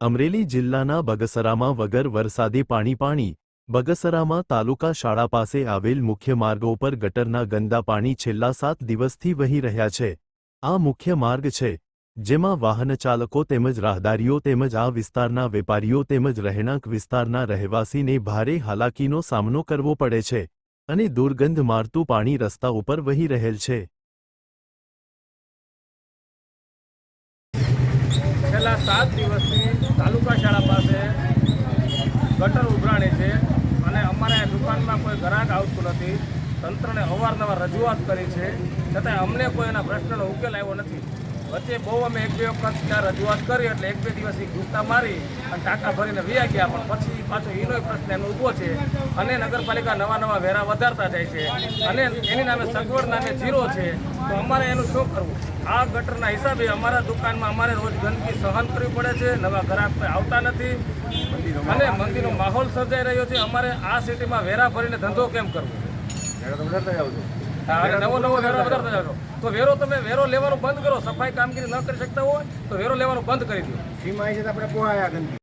અમરેલી જિલ્લાના બગસરામાં વગર વરસાદે પાણી પાણી, બગસરામાં તાલુકા શાળા પાસે આવેલ મુખ્ય માર્ગો પર ગટરના ગંદા પાણી છેલ્લા સાત દિવસથી વહી રહ્યા છે. આ મુખ્ય માર્ગ છે, જેમાં વાહનચાલકો તેમજ રાહદારીઓ તેમજ આ વિસ્તારના વેપારીઓ તેમજ રહેણાંક વિસ્તારના રહેવાસીને ભારે હાલાકીનો સામનો કરવો પડે છે અને દુર્ગંધ મારતું પાણી રસ્તા ઉપર વહી રહેલ છે. છેલ્લા સાત દિવસથી ગટર ઉભરાણી છે અને અમારે દુકાનમાં કોઈ ગ્રાહક આવતું નથી. તંત્રને અવારનવાર રજૂઆત કરી છે. છતાં અમને કોઈ એના પ્રશ્નનો ઉકેલ આવ્યો નથી. વચ્ચે બહુ અમે એક બે વખત રજૂઆત કરી એટલે એક બે દિવસ ઈ ગુસ્તા મારી અને ટાંકા ભરીને વ્યા ગયા. પણ પછી પાછો એનો પ્રશ્ન એમનો ઊભો છે. અને નગરપાલિકા નવા નવા વેરા વધારતા જાય છે. અને એની નામે સગવડ નામે જીરો છે. તો અમારે એનું શું કરવું? આ ગટરના હિસાબે અમારા દુકાનમાં અમારે રોજ ગંદકી સહન કરવી પડે છે. નવા ગ્રાહક આવતા નથી. અને મંદિરનો માહોલ સર્જાઈ રહ્યો છે. અમારે આ સિટીમાં વેરા ભરીને ધંધો કેમ કરવો? નવો નવો વેરો વધારતા જાઓ તો વેરો તમે, વેરો લેવાનું બંધ કરો, સફાઈ કામગીરી ન કરી શકતા હોય, તો વેરો લેવાનું બંધ કરી દો. સીમા છે તો આપણે પોહાયા ગંદકી.